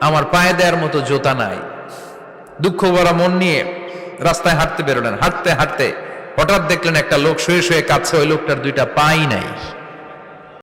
আমার পায়ে দেওয়ার মতো জোতা নাই। দুঃখ ভরা মন নিয়ে রাস্তায় হাঁটতে বেরোলেন। হাঁটতে হাঁটতে হঠাৎ দেখলেন একটা লোক শুয়ে শুয়ে কাঁদছে। ওই লোকটার দুইটা পাই নাই।